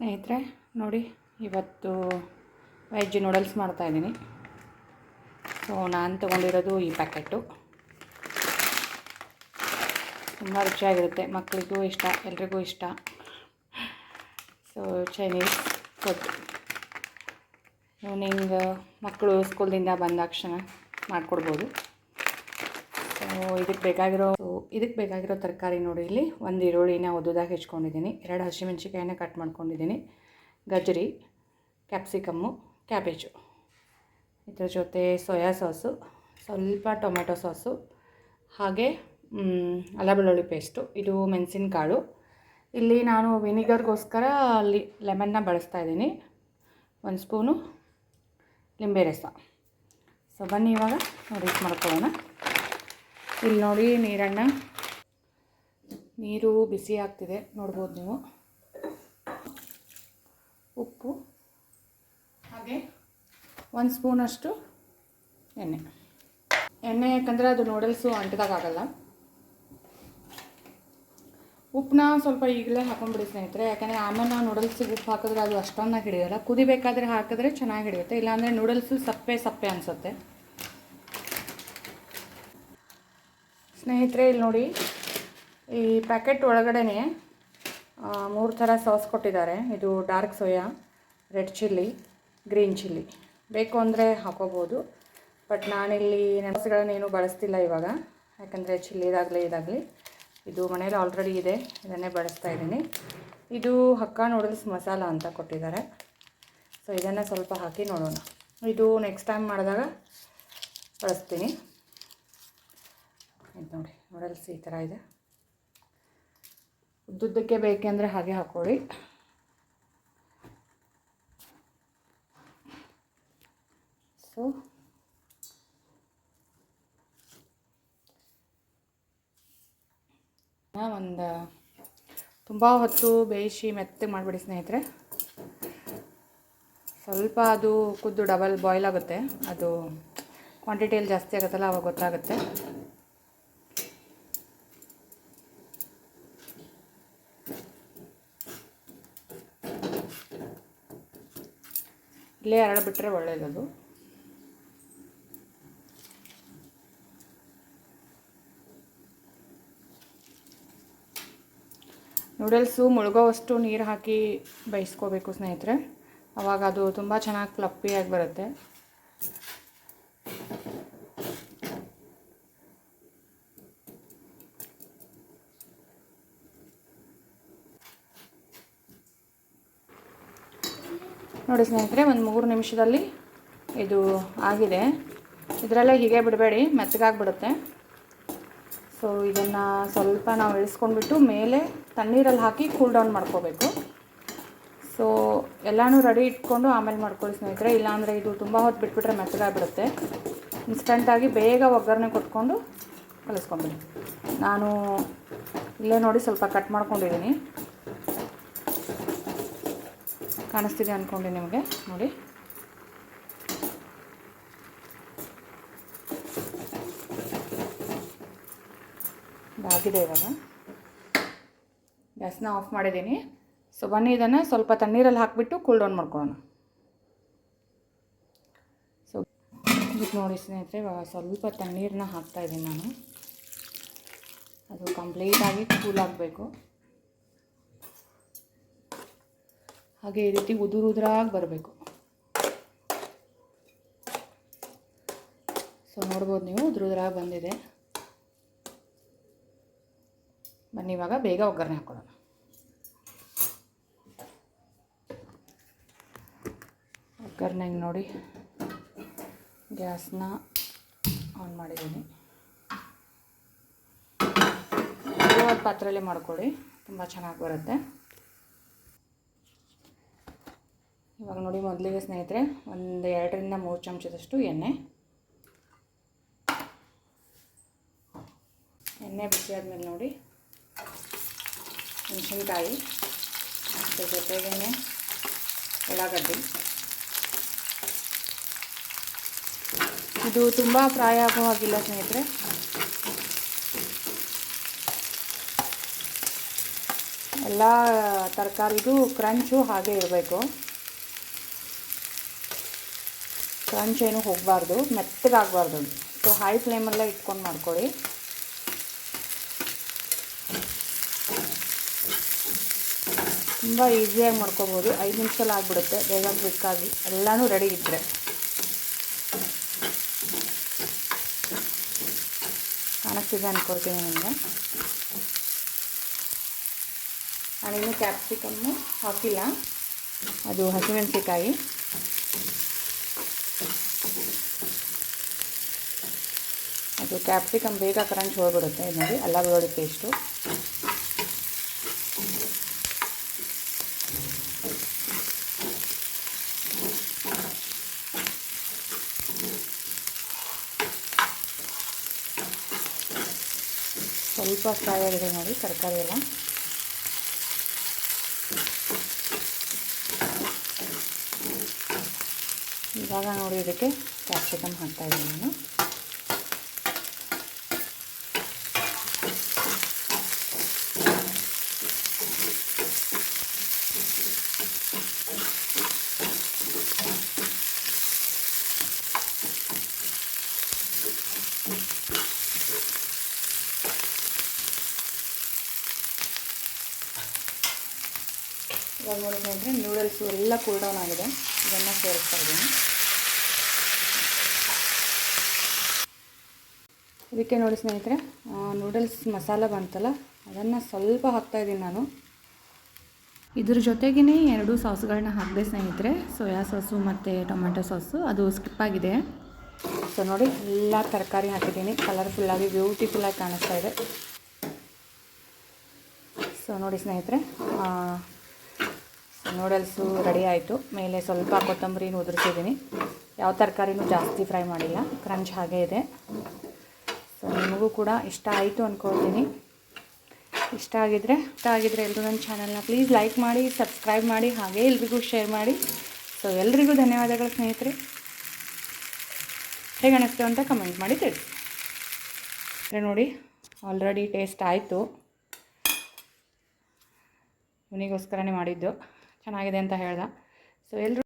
ಸ್ನೇಹಿತರೆ, ನೋಡಿ, ಇವತ್ತು ವೆಜ್ ನೂಡಲ್ಸ್ ಮಾಡ್ತಾಯಿದ್ದೀನಿ ಸೊ ನಾನು ತೊಗೊಂಡಿರೋದು ಈ ಪ್ಯಾಕೆಟು. ತುಂಬ ರುಚಿಯಾಗಿರುತ್ತೆ ಮಕ್ಕಳಿಗೂ ಇಷ್ಟ, ಎಲ್ರಿಗೂ ಇಷ್ಟ. ಸೊ ಚೈನೀಸ್ ಫುಡ್ ಈವ್ನಿಂಗ್ ಮಕ್ಕಳು ಸ್ಕೂಲ್ದಿಂದ ಬಂದಾಕ್ಷಣ ಮಾಡಿಕೊಡ್ಬೋದು. ಸೊ ಇದಕ್ಕೆ ಬೇಕಾಗಿರೋ ಇದಕ್ಕೆ ಬೇಕಾಗಿರೋ ತರಕಾರಿ ನೋಡಿ ಇಲ್ಲಿ. ಒಂದು ಈರುಳ್ಳಿನ ಉದ್ದುದಾಗಿ ಹೆಚ್ಕೊಂಡಿದ್ದೀನಿ. ಎರಡು ಹಸಿಮೆಣ್ಸಿಕಾಯಿನ ಕಟ್ ಮಾಡ್ಕೊಂಡಿದ್ದೀನಿ. ಗಜರಿ ಕ್ಯಾಪ್ಸಿಕಮ್ಮು, ಕ್ಯಾಬೇಜು. ಇದ್ರ ಜೊತೆ ಸೋಯಾ ಸಾಸು, ಸ್ವಲ್ಪ ಟೊಮೆಟೊ ಸಾಸು, ಹಾಗೆ ಅಲ್ಲ ಬೆಳ್ಳುಳ್ಳಿ ಪೇಸ್ಟು. ಇದು ಮೆಣಸಿನಕಾಳು. ಇಲ್ಲಿ ನಾನು ವಿನಿಗರ್ಗೋಸ್ಕರ ಲಿ ಲೆಮನ್ನ ಬಳಸ್ತಾ ಇದ್ದೀನಿ. ಒಂದು ಸ್ಪೂನು ಲಿಂಬೆ ರಸ. ಸೊ, ಬನ್ನಿ ಇವಾಗ ಮಿಕ್ಸ್ ಮಾಡ್ಕೊಳ್ಳೋಣ. ಇಲ್ಲಿ ನೋಡಿ ನೀರಣ್ಣ. ನೀರು ಬಿಸಿ ಆಗ್ತಿದೆ, ನೋಡ್ಬೋದು ನೀವು. ಉಪ್ಪು, ಹಾಗೆ ಒಂದು ಸ್ಪೂನಷ್ಟು ಎಣ್ಣೆ. ಎಣ್ಣೆ ಯಾಕಂದರೆ ಅದು ನೂಡಲ್ಸು ಅಂಟದಾಗಲ್ಲ ಉಪ್ಪನ್ನ ಸ್ವಲ್ಪ ಈಗಲೇ ಹಾಕೊಂಡ್ಬಿಡಿ ಸ್ನೇಹಿತರೆ, ಯಾಕಂದರೆ ಆಮೇಲೆ ನಾವು ನೂಡಲ್ಸಿಗೆ ಉಪ್ಪು ಹಾಕಿದ್ರೆ ಅದು ಅಷ್ಟೊಂದಾಗಿ ಹಿಡಿಯೋಲ್ಲ. ಕುದಿಬೇಕಾದ್ರೆ ಹಾಕಿದ್ರೆ ಚೆನ್ನಾಗಿ ಹಿಡಿಯುತ್ತೆ, ಇಲ್ಲಾಂದರೆ ನೂಡಲ್ಸು ಸಪ್ಪೆ ಸಪ್ಪೆ ಅನಿಸುತ್ತೆ. ಸ್ನೇಹಿತರೆ, ಇಲ್ಲಿ ನೋಡಿ. ಈ ಪ್ಯಾಕೆಟ್ ಒಳಗಡೆ ಮೂರು ಥರ ಸಾಸ್ ಕೊಟ್ಟಿದ್ದಾರೆ. ಇದು dark soya red chilli green chilli ಬೇಕು ಅಂದರೆ ಹಾಕೋಬೋದು. ಬಟ್ ನಾನಿಲ್ಲಿ ನೆನಸುಗಳನ್ನೇನು ಬಳಸ್ತಿಲ್ಲ ಇವಾಗ. ಯಾಕಂದರೆ ಚಿಲ್ಲಿದಾಗಲಿ ಇದಾಗಲಿ ಇದು ಮನೇಲಿ ಆಲ್ರೆಡಿ ಇದೆ. ಇದನ್ನೇ ಬಳಸ್ತಾ ಇದ್ದೀನಿ. ಇದು ಹಕ್ಕ ನೂಡಲ್ಸ್ ಮಸಾಲ ಅಂತ ಕೊಟ್ಟಿದ್ದಾರೆ. ಸೊ ಇದನ್ನು ಸ್ವಲ್ಪ ಹಾಕಿ ನೋಡೋಣ. ಇದು ನೆಕ್ಸ್ಟ್ ಟೈಮ್ ಮಾಡಿದಾಗ, ಬಳಸ್ತೀನಿ. ಇದು ನೋಡಿ ನೂಡಲ್ಸ್ ಈ ಥರ ಇದೆ. ಉದ್ದುದ್ದಕ್ಕೆ ಬೇಕೆಂದರೆ ಹಾಗೆ ಹಾಕ್ಕೊಳ್ಳಿ ಸೊ ಒಂದು ತುಂಬ ಹೊತ್ತು ಬೇಯಿಸಿ ಮೆತ್ತಗೆ ಮಾಡಿಬಿಡಿ ಸ್ನೇಹಿತರೆ. ಸ್ವಲ್ಪ ಅದು ಕುದ್ದು ಡಬಲ್ ಬಾಯ್ಲ್ ಆಗುತ್ತೆ. ಅದು ಕ್ವಾಂಟಿಟಿಯಲ್ಲಿ ಜಾಸ್ತಿ ಆಗುತ್ತಲ್ಲ ಅವಾಗ ಗೊತ್ತಾಗುತ್ತೆ. ಇಲ್ಲೇ ಎರಡು ಬಿಟ್ಟರೆ ಒಳ್ಳೆಯದದು ನೂಡಲ್ಸು ಮುಳುಗೋವಷ್ಟು ನೀರು ಹಾಕಿ ಬೇಯಿಸ್ಕೋಬೇಕು ಸ್ನೇಹಿತರೆ. ಅವಾಗ ಅದು ತುಂಬ ಚೆನ್ನಾಗಿ ಫ್ಲಪ್ಪಿಯಾಗಿ ಬರುತ್ತೆ. ನೋಡಿ ಸ್ನೇಹಿತರೆ, ಒಂದು ಮೂರು ನಿಮಿಷದಲ್ಲಿ ಇದು ಆಗಿದೆ. ಇದರಲ್ಲೇ ಹೀಗೆ ಬಿಡಬೇಡಿ, ಮೆತ್ತಗಾಗ್ಬಿಡುತ್ತೆ. ಸೊ ಇದನ್ನು ಸ್ವಲ್ಪ ನಾವು ಇಳಿಸ್ಕೊಂಡ್ಬಿಟ್ಟು ಮೇಲೆ ತಣ್ಣೀರಲ್ಲಿ ಹಾಕಿ ಕೂಲ್ ಡೌನ್ ಮಾಡ್ಕೋಬೇಕು. ಸೊ ಎಲ್ಲನೂ ರೆಡಿ ಇಟ್ಕೊಂಡು ಆಮೇಲೆ ಮಾಡ್ಕೊಳ್ಳಿ ಸ್ನೇಹಿತರೆ. ಇಲ್ಲಾಂದರೆ ಇದು ತುಂಬ ಹೊತ್ತು ಬಿಟ್ಬಿಟ್ರೆ ಮೆತ್ತಗಾಗ್ಬಿಡುತ್ತೆ. ಇನ್ಸ್ಟಂಟಾಗಿ ಬೇಗ ಒಗ್ಗರಣೆ ಕೊಟ್ಕೊಂಡು ಕಲಿಸ್ಕೊಂಬಿಡಿ ನಾನು ಇಲ್ಲೇ ನೋಡಿ ಸ್ವಲ್ಪ ಕಟ್ ಮಾಡ್ಕೊಂಡಿದ್ದೀನಿ. ಕಾಣಿಸ್ತಿದೆ ಅಂದ್ಕೊಂಡೆ ನಿಮಗೆ. ನೋಡಿ. ಇದಾಗಿದೆ ಇವಾಗ. ಗ್ಯಾಸ್ನ ಆಫ್ ಮಾಡಿದ್ದೀನಿ. ಸೊ, ಬನ್ನಿ ಇದನ್ನು ಸ್ವಲ್ಪ ತಣ್ಣೀರಲ್ಲಿ ಹಾಕಿಬಿಟ್ಟು ಕೂಲ್ ಡೌನ್ ಮಾಡ್ಕೊಳ್ಳೋಣ. ಸೊ ಇದು ನೋಡಿ ಸ್ನೇಹಿತರೆ, ಇವಾಗ ಸ್ವಲ್ಪ ತಣ್ಣೀರನ್ನ ಹಾಕ್ತಾಯಿದ್ದೀನಿ ನಾನು. ಅದು ಕಂಪ್ಲೀಟಾಗಿ ಕೂಲ್ ಆಗಬೇಕು. ಹಾಗೆ ಈ ರೀತಿ ಉದುರು ಉದುರಾಗಿ ಬರಬೇಕು. ಸೊ ನೋಡ್ಬೋದು ನೀವು ಉದುರು ಉದುರಾಗಿ ಬಂದಿದೆ. ಬನ್ನಿ, ಇವಾಗ ಬೇಗ ಒಗ್ಗರಣೆ ಹಾಕೊಳ್ಳೋಣ. ಒಗ್ಗರಣೆ ನೋಡಿ, ಗ್ಯಾಸ್ನ ಆನ್ ಮಾಡಿದ್ದೀನಿ. ಪಾತ್ರೆಯಲ್ಲೇ ಪಾತ್ರೆಯಲ್ಲಿ ಮಾಡ್ಕೊಳ್ಳಿ, ತುಂಬ ಚೆನ್ನಾಗಿ ಬರುತ್ತೆ. ಇವಾಗ ನೋಡಿ ಮೊದಲಿಗೆ ಸ್ನೇಹಿತರೆ, ಒಂದು ಎರಡರಿಂದ ಮೂರು ಚಮಚದಷ್ಟು ಎಣ್ಣೆ. ಎಣ್ಣೆ ಬಿಸಿ ಆದಮೇಲೆ ನೋಡಿ ಮೆಣಸಿನ್ಕಾಯಿ ಅದ್ರ ಜೊತೆಗೇ ಉಳ್ಳಾಗಡ್ಡಿ. ಇದು ತುಂಬ ಫ್ರೈ ಆಗೋ ಹಾಗಿಲ್ಲ ಸ್ನೇಹಿತರೆ. ಎಲ್ಲ ತರಕಾರಿದು ಕ್ರಂಚು ಹಾಗೆ ಇರಬೇಕು. ಕ್ರಂಚ್ ಏನು ಹೋಗಬಾರ್ದು, ಮೆತ್ತಗಾಗಬಾರ್ದು. ಸೊ ಹೈ ಫ್ಲೇಮಲ್ಲೇ ಇಟ್ಕೊಂಡು ಮಾಡ್ಕೊಳ್ಳಿ. ತುಂಬ ಈಸಿಯಾಗಿ ಮಾಡ್ಕೋಬೋದು. ಐದು ನಿಮಿಷದಲ್ಲಿ ಆಗಿಬಿಡುತ್ತೆ. ಬೇಗ ಕ್ವಿಕ್ಕಾಗಿ ಎಲ್ಲನೂ ರೆಡಿ ಇದ್ದರೆ ಕಾಣಿಸ್ತಿದೆ ಅಂದ್ಕೊಳ್ತೀನಿ ನಿಮಗೆ. ನಾನಿನ್ನು ಕ್ಯಾಪ್ಸಿಕಮ್ಮು ಹಾಕಿಲ್ಲ. ಅದು ಹಸಿಮೆಣಸಿಕಾಯಿ ಅದು ಕ್ಯಾಪ್ಸಿಕಮ್ ಬೇಗ ಕ್ರಂಚ್ ಹೋಗ್ಬಿಡುತ್ತೆ ನೋಡಿ ಅಲ್ಲ ಬೆಳ್ಳುಳ್ಳಿ ಪೇಸ್ಟು ಸ್ವಲ್ಪ ಫ್ರೈ ಆಗಿದೆ ನೋಡಿ, ತರಕಾರಿ ಎಲ್ಲ. ಇವಾಗ ನೋಡಿ ಇದಕ್ಕೆ ಕ್ಯಾಪ್ಸಿಕಮ್ ಹಾಕ್ತಾ ಇದ್ದೀನಿ ನಾನು. ಇವಾಗ ನೋಡಿ ಸ್ನೇಹಿತರೆ ನೂಡಲ್ಸು ಎಲ್ಲ ಕೂಲ್ ಡೌನ್ ಆಗಿದೆ. ಇದನ್ನು ಸೇರಿಸ್ತಾ ಇದ್ದೀನಿ. ಇದಕ್ಕೆ ನೋಡಿ ಸ್ನೇಹಿತರೆ ನೂಡಲ್ಸ್ ಮಸಾಲ ಬಂತಲ್ಲ, ಅದನ್ನು ಸ್ವಲ್ಪ ಹಾಕ್ತಾ ಇದ್ದೀನಿ ನಾನು. ಇದ್ರ ಜೊತೆಗೇ ಎರಡು ಸಾಸ್ಗಳನ್ನ ಹಾಕಿದೆ ಸ್ನೇಹಿತರೆ, ಸೋಯಾ ಸಾಸು ಮತ್ತು ಟೊಮೆಟೊ ಸಾಸು, ಅದು ಸ್ಕಿಪ್ ಆಗಿದೆ. ಸೊ ನೋಡಿ, ಎಲ್ಲ ತರಕಾರಿ ಹಾಕಿದ್ದೀನಿ. ಕಲರ್ಫುಲ್ಲಾಗಿ ಬ್ಯೂಟಿಫುಲ್ಲಾಗಿ ಕಾಣಿಸ್ತಾ ಇದೆ. ಸೊ ನೋಡಿ ಸ್ನೇಹಿತರೆ ನೂಡಲ್ಸು ರೆಡಿ ಆಯಿತು. ಮೇಲೆ ಸ್ವಲ್ಪ ಕೊತ್ತಂಬರಿ ಉದುರಿಸಿದ್ದೀನಿ. ಯಾವ ತರಕಾರಿನೂ ಜಾಸ್ತಿ ಫ್ರೈ ಮಾಡಿಲ್ಲ. ಕ್ರಂಚ್ ಹಾಗೆ ಇದೆ. ಸೊ ನಿಮಗೂ ಕೂಡ ಇಷ್ಟ ಆಯಿತು ಅಂದ್ಕೊಳ್ತೀನಿ ಇಷ್ಟ ಆಗಿದ್ರೆ ಇಷ್ಟ ಆಗಿದ್ರೆ ಎಲ್ಲರೂ ನನ್ನ ಚಾನಲ್ನ ಪ್ಲೀಸ್ ಲೈಕ್ ಮಾಡಿ ಸಬ್ಸ್ಕ್ರೈಬ್ ಮಾಡಿ, ಹಾಗೆ ಎಲ್ರಿಗೂ ಶೇರ್ ಮಾಡಿ. ಸೊ ಎಲ್ರಿಗೂ ಧನ್ಯವಾದಗಳು ಸ್ನೇಹಿತರೆ. ಹೇಗೆ ಅನ್ನಿಸ್ತು ಅಂತ ಕಮೆಂಟ್ ಮಾಡಿ ತಿಳಿಸಿ. ನೋಡಿ ಆಲ್ರೆಡಿ ಟೇಸ್ಟ್ ಆಯಿತು. ಇವನಿಗೋಸ್ಕರನೇ ಮಾಡಿದ್ದು. ಚೆನ್ನಾಗಿದೆ ಅಂತ ಹೇಳ್ದೆ. ಸೊ ಎಲ್ಲರೂ